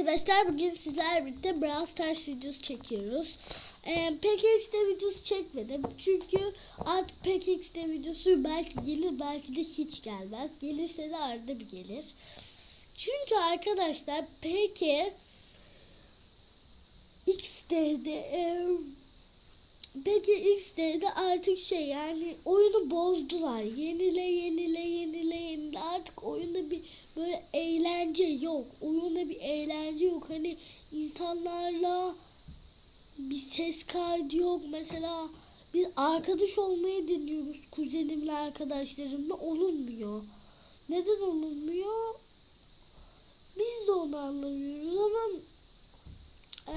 arkadaşlar bugün sizlerle birlikte Brawl Stars videosu çekiyoruz. Ee, PKX'de videosu çekmedim çünkü artık PKX'de videosu belki gelir belki de hiç gelmez. Gelirse de arada bir gelir. Çünkü arkadaşlar PK X'de e, Peki X'de artık şey yani oyunu bozdular. Yenile yenile yenile yenile artık oyunda bir böyle eğlence yok. Oyunda bir eğlence yok. Hani insanlarla bir ses kaydı yok. Mesela biz arkadaş olmayı deniyoruz kuzenimle arkadaşlarımla olunmuyor. Neden olunmuyor? Biz de onu anlamıyoruz ama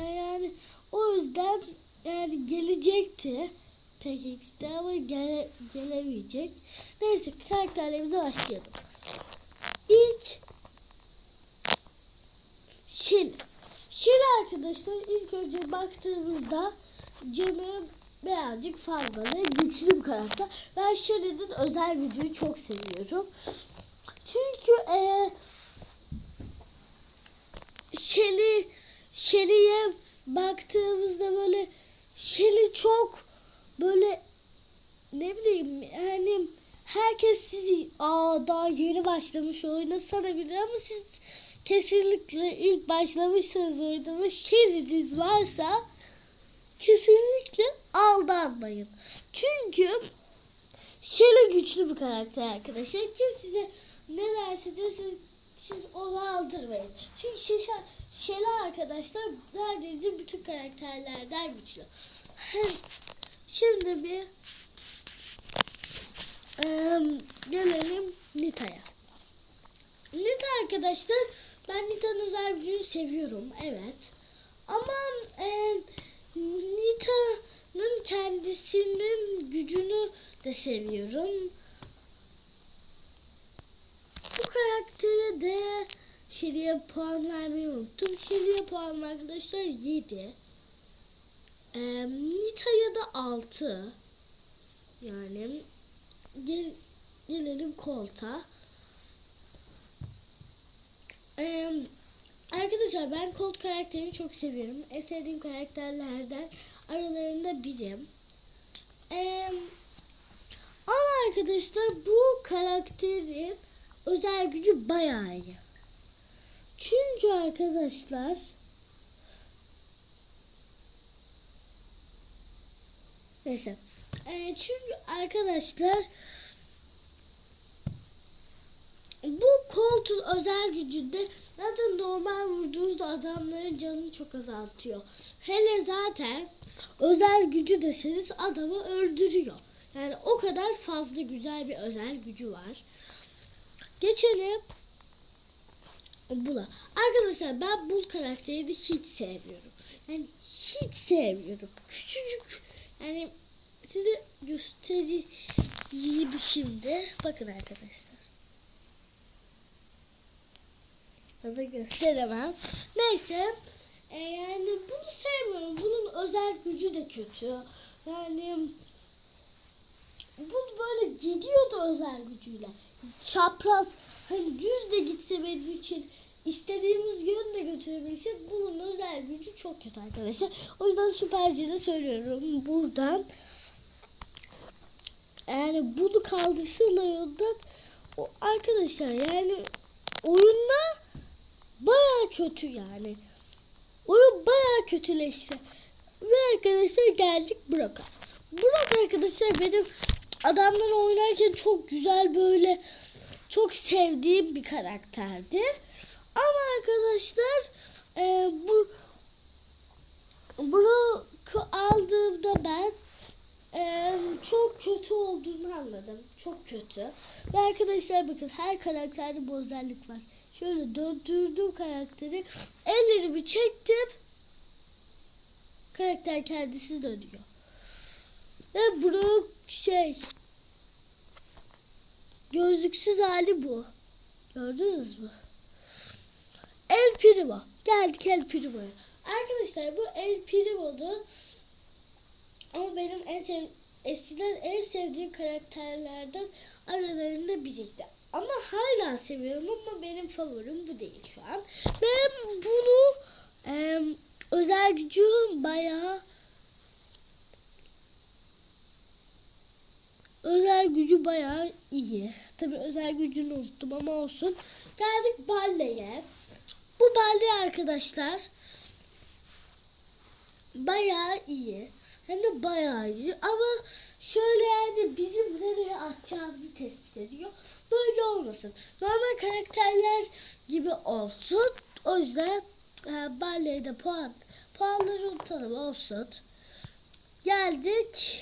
e, yani o yüzden yani gelecekti PKX'de ama gele, gelemeyecek. Neyse karakterlerimize başlayalım. İlk Şil. Şil arkadaşlar ilk önce baktığımızda canı birazcık fazla ve güçlü bir karakter. Ben Şili'nin özel gücünü çok seviyorum. Çünkü e, Şili Şeli'ye baktığımızda böyle Şeli çok böyle ne bileyim yani herkes sizi aa daha yeni başlamış oyuna sanabilir ama siz kesinlikle ilk başlamışsınız oyuna ve Şeli'niz varsa kesinlikle aldanmayın. Çünkü Şeli güçlü bir karakter arkadaşlar. Kim size ne derse de siz, siz onu aldırmayın. Çünkü Şeli, Şeli arkadaşlar neredeyse bütün karakterlerden güçlü. Şimdi bir eee, gelelim Nita'ya. Nita arkadaşlar ben Nita'nın özel gücünü seviyorum evet. Ama eee, Nita'nın kendisinin gücünü de seviyorum. Bu karaktere de Şeriye puan vermeyi unuttum. Şeriye puan arkadaşlar 7. Ee, Nita'ya da 6. Yani gel, gelelim kolta. Arkadaşlar ben Colt karakterini çok seviyorum. En sevdiğim karakterlerden aralarında birim. Ama arkadaşlar bu karakterin özel gücü bayağı iyi. Çünkü arkadaşlar Neyse. Ee, çünkü arkadaşlar bu koltuğun özel gücünde zaten normal vurduğunuzda adamların canını çok azaltıyor. Hele zaten özel gücü deseniz adamı öldürüyor. Yani o kadar fazla güzel bir özel gücü var. Geçelim bula. Arkadaşlar ben bul karakterini hiç sevmiyorum. Yani hiç sevmiyorum. Küçücük yani size göstereyim şimdi. Bakın arkadaşlar. Burada gösteremem. Neyse. E, yani bunu sevmiyorum. Bunun özel gücü de kötü. Yani bu böyle gidiyordu özel gücüyle. Çapraz hani düz de gitse benim için istediğimiz yönde götürebilirsek bunun özel gücü çok kötü arkadaşlar. O yüzden süpercide söylüyorum buradan. Yani bunu kaldırsınlar yoldan. O arkadaşlar yani oyunda baya kötü yani. Oyun baya kötüleşti. Ve arkadaşlar geldik Brock'a. Brock arkadaşlar benim adamları oynarken çok güzel böyle çok sevdiğim bir karakterdi. Ama arkadaşlar e, bu Brock'u aldığımda ben e, çok kötü olduğunu anladım. Çok kötü. Ve arkadaşlar bakın her karakterde bu özellik var. Şöyle döndürdüm karakteri. Ellerimi çektim. Karakter kendisi dönüyor. Ve Brock şey gözlüksüz hali bu. Gördünüz mü? El Primo. Geldik El Primo'ya. Arkadaşlar bu El Primo'nun ama benim en sev eskiden en sevdiğim karakterlerden aralarında biriydi. Ama hala seviyorum ama benim favorim bu değil şu an. Ben bunu özel gücü bayağı özel gücü bayağı iyi. Tabi özel gücünü unuttum ama olsun. Geldik Balle'ye. Bu Balle arkadaşlar bayağı iyi. Hem de bayağı iyi. Ama şöyle yani bizim nereye atacağımızı tespit ediyor. Böyle olmasın. Normal karakterler gibi olsun. O yüzden e, Barley'e de puan puanları unutalım olsun. Geldik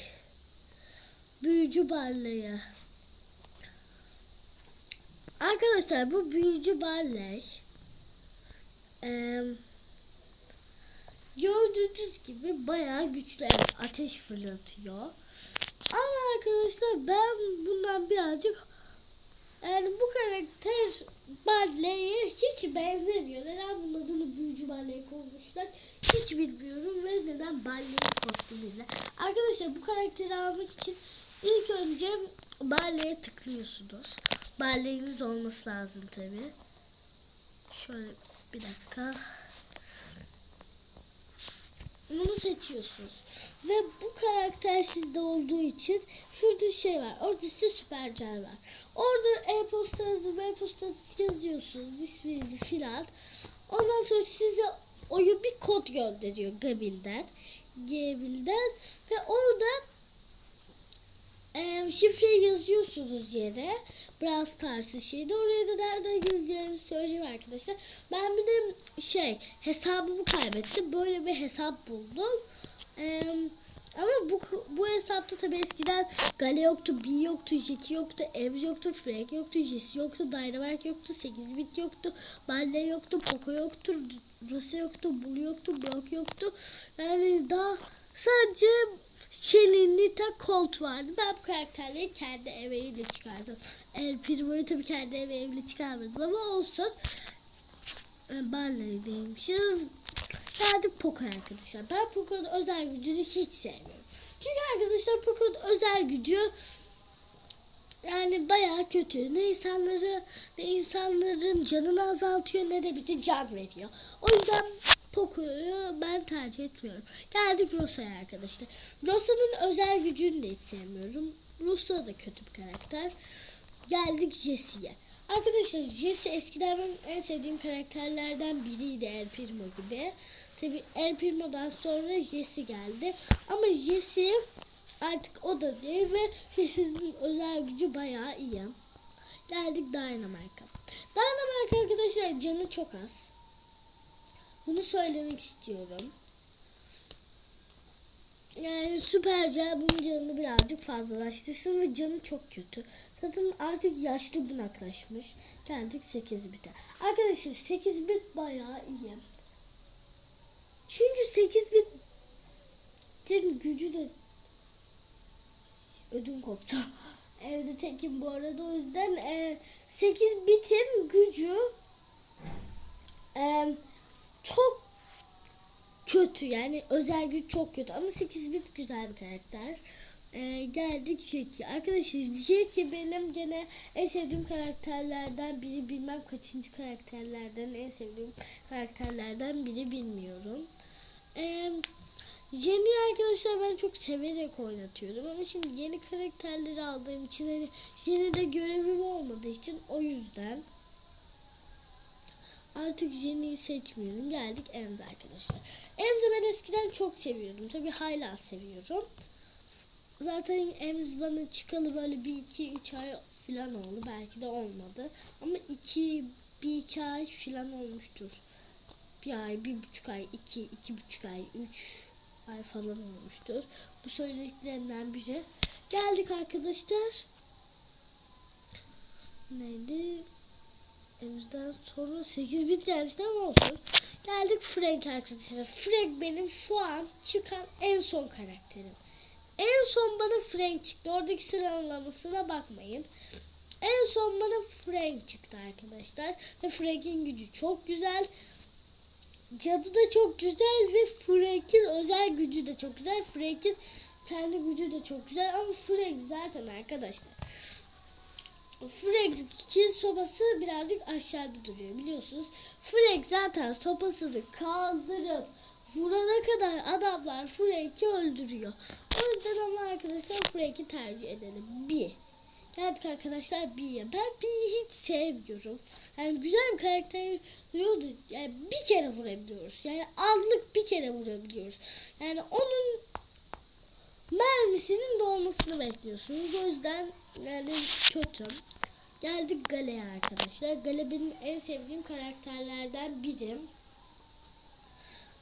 büyücü Barley'e. Arkadaşlar bu büyücü Barley eee Gördüğünüz gibi bayağı güçlü ateş fırlatıyor. Ama arkadaşlar ben bundan birazcık yani bu karakter Barley'e hiç benzemiyor. Neden bunun adını büyücü Barley koymuşlar hiç bilmiyorum ve neden Barley kostümüyle. Arkadaşlar bu karakteri almak için ilk önce Barley'e tıklıyorsunuz. Barley'iniz olması lazım tabi. Şöyle bir dakika bunu seçiyorsunuz. Ve bu karakter sizde olduğu için şurada şey var. Orada size süpercer var. Orada e-postanızı e-postanızı yazıyorsunuz. isminizi filan. Ondan sonra size oyun bir kod gönderiyor Gabil'den. Gabil'den. Ve orada e, şifreyi yazıyorsunuz yere. Brawl Stars'ı şeyde. Oraya da nereden gireceğimi söyleyeyim arkadaşlar. Ben bir de şey hesabımı kaybettim. Böyle bir hesap buldum. E, ama bu bu hesapta tabi eskiden Gale yoktu, B yoktu, Jackie yoktu, Ev yoktu, Frank yoktu, Jesse yoktu, Dynamite yoktu, 8 bit yoktu, Barley yoktu, Poco yoktu, Rose yoktu, Bull yoktu, Brock yoktu. Yani daha sadece Shelly, Nita, Colt vardı. Ben bu karakterleri kendi emeğimle çıkardım. El Primo'yu tabii kendi emeğimle çıkarmadım ama olsun. Barley'deymişiz. Geldik Poco arkadaşlar. Ben Poco'nun özel gücünü hiç sevmiyorum. Çünkü arkadaşlar Poco'nun özel gücü yani bayağı kötü. Ne insanları ne insanların canını azaltıyor ne de bize can veriyor. O yüzden Poco'yu ben tercih etmiyorum. Geldik Rosa'ya arkadaşlar. Rosa'nın özel gücünü de hiç sevmiyorum. Rosa da kötü bir karakter. Geldik Jesse'ye. Arkadaşlar Jesse eskiden benim en sevdiğim karakterlerden biriydi El Primo gibi. Tabi El Primo'dan sonra Jesse geldi. Ama Jesse artık o da değil ve Jesse'nin özel gücü bayağı iyi. Geldik Dynamite'a. Dynamite arkadaşlar canı çok az. Bunu söylemek istiyorum. Yani süperce bunun canını birazcık fazlalaştırsın ve canı çok kötü. Zaten artık yaşlı bunaklaşmış. Geldik 8 bite. Arkadaşlar 8 bit bayağı iyi. Çünkü 8 bitin gücü de ödüm koptu. Evde tekim bu arada o yüzden e, 8 bitin gücü e, çok kötü yani özel güç çok kötü ama 8 bit güzel bir karakter. Ee, geldik Jackie. Arkadaşlar Jackie benim gene en sevdiğim karakterlerden biri bilmem kaçıncı karakterlerden en sevdiğim karakterlerden biri bilmiyorum. Ee, Jenny arkadaşlar ben çok severek oynatıyorum ama şimdi yeni karakterleri aldığım için hani Jenny'de görevim olmadığı için o yüzden Artık Jenny'yi seçmiyorum. Geldik Emz arkadaşlar. Emz'i ben eskiden çok seviyordum. Tabi hala seviyorum. Zaten Emz bana çıkalı böyle bir iki üç ay falan oldu. Belki de olmadı. Ama iki bir iki ay falan olmuştur. Bir ay, bir buçuk ay, iki, iki buçuk ay, üç ay falan olmuştur. Bu söylediklerinden biri. Geldik arkadaşlar. Neydi? Elimizden sonra 8 bit gelmişti ama olsun. Geldik Frank arkadaşlar. Frank benim şu an çıkan en son karakterim. En son bana Frank çıktı. Oradaki sıralamasına bakmayın. En son bana Frank çıktı arkadaşlar. Ve Frank'in gücü çok güzel. Cadı da çok güzel ve Frank'in özel gücü de çok güzel. Frank'in kendi gücü de çok güzel ama Frank zaten arkadaşlar Frank'in sopası birazcık aşağıda duruyor biliyorsunuz. Frank zaten sopasını kaldırıp vurana kadar adamlar Frank'i öldürüyor. O yüzden ama arkadaşlar Frank'i tercih edelim. Bir. Geldik arkadaşlar B'ye. Ben B'yi hiç sevmiyorum. Yani güzel bir karakter diyordu. Yani bir kere vurabiliyoruz. Yani anlık bir kere vurabiliyoruz. Yani onun mermisinin dolmasını bekliyorsunuz. O yüzden yani kötü. Geldik Gale'ye arkadaşlar. Gale benim en sevdiğim karakterlerden biri.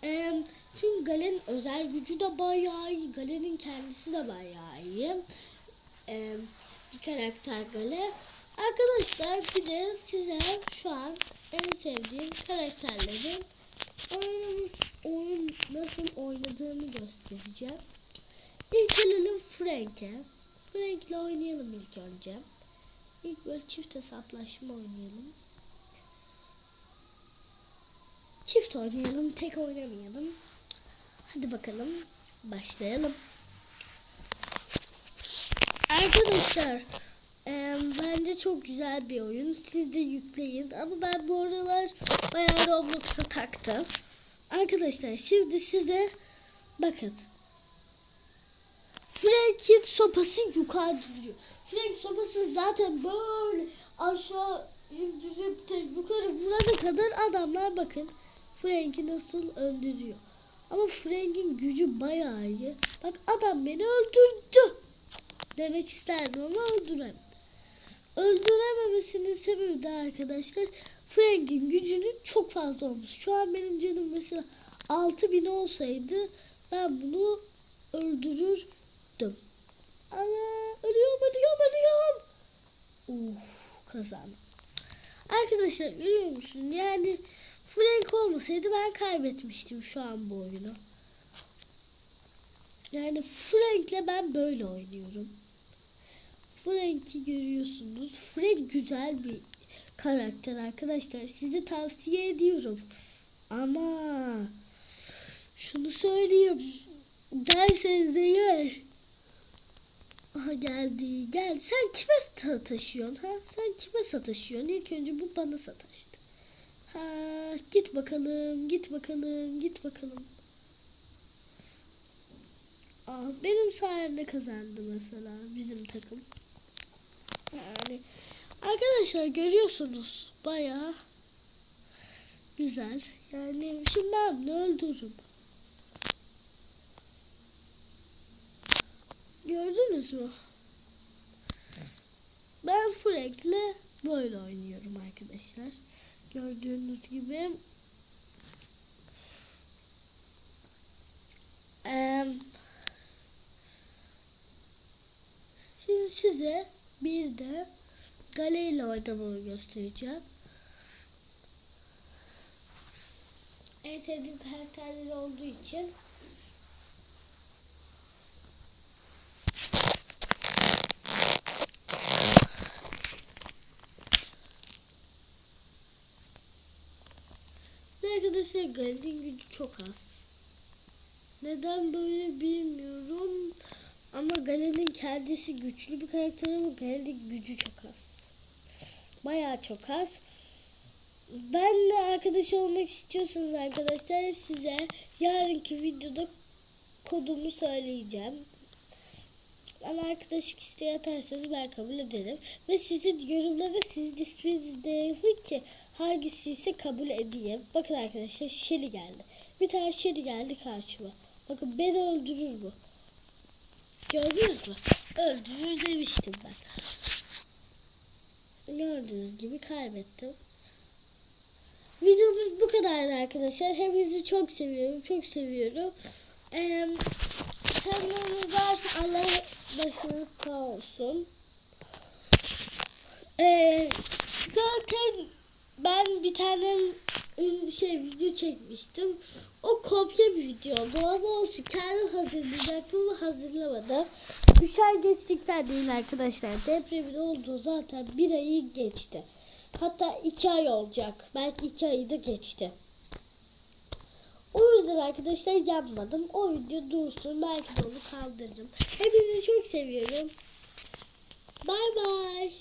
Ee, çünkü Gale'nin özel gücü de bayağı iyi. Gale'nin kendisi de bayağı iyi. Bir karakter Gale. Arkadaşlar bir de size şu an en sevdiğim karakterlerin oyunumuz, oyun nasıl oynadığını göstereceğim. İlk gelelim Frank'e. Frank'le oynayalım ilk önce. İlk böyle çift hesaplaşma oynayalım. Çift oynayalım, tek oynamayalım. Hadi bakalım, başlayalım. Arkadaşlar, e, bence çok güzel bir oyun. Siz de yükleyin. Ama ben bu aralar bayağı Roblox'a taktım. Arkadaşlar, şimdi size bakın. Frank'in sopası yukarıda duruyor. Frank sopası zaten böyle aşağı indirip de yukarı vurana kadar adamlar bakın Frank'i nasıl öldürüyor. Ama Frank'in gücü bayağı iyi. Bak adam beni öldürdü. Demek isterdim ama öldüremem. Öldürememesinin sebebi de arkadaşlar Frank'in gücünün çok fazla olması. Şu an benim canım mesela 6000 olsaydı ben bunu öldürürdüm. Ana ölüyorum ölüyorum ölüyorum. Uf kazandım. Arkadaşlar görüyor musun? Yani Frank olmasaydı ben kaybetmiştim şu an bu oyunu. Yani Frank'le ben böyle oynuyorum. Frank'i görüyorsunuz. Frank güzel bir karakter arkadaşlar. Size tavsiye ediyorum. Ama şunu söyleyeyim. Derseniz eğer Aha geldi. Gel. Sen kime sataşıyorsun? Ha? Sen kime sataşıyorsun? İlk önce bu bana sataştı. Ha, git bakalım. Git bakalım. Git bakalım. Aa, benim sayemde kazandı mesela bizim takım. Yani arkadaşlar görüyorsunuz bayağı güzel. Yani şimdi ben bunu öldürürüm. Gördünüz mü? Ben Frank'le böyle oynuyorum arkadaşlar. Gördüğünüz gibi. Şimdi size bir de Gale ile oynamayı göstereceğim. En sevdiğim karakterleri olduğu için Arkadaşlar Gale'nin gücü çok az. Neden böyle bilmiyorum. Ama Gale'nin kendisi güçlü bir karakter ama Gale'nin gücü çok az. Bayağı çok az. Benle arkadaş olmak istiyorsanız arkadaşlar size yarınki videoda kodumu söyleyeceğim. Bana arkadaşlık isteği atarsanız ben kabul ederim. Ve sizin yorumlara sizin isminizi de yazın ki hangisi ise kabul edeyim. Bakın arkadaşlar Shelly geldi. Bir tane Shelly geldi karşıma. Bakın beni öldürür bu. Gördünüz mü? Öldürür demiştim ben. Gördüğünüz gibi kaybettim. Videomuz bu kadardı arkadaşlar. Hepinizi çok seviyorum. Çok seviyorum. Ee, kanalımız varsa Allah başınız sağ olsun. Ee, zaten ben bir tane şey video çekmiştim. O kopya bir videoydu ama olsun kendim hazırlayacaktım ama hazırlamadım. Üç ay geçtikten değil arkadaşlar. Depremin olduğu zaten bir ayı geçti. Hatta iki ay olacak. Belki iki ayı da geçti. O yüzden arkadaşlar yapmadım. O video dursun. Belki de onu kaldırırım. Hepinizi çok seviyorum. Bay bay.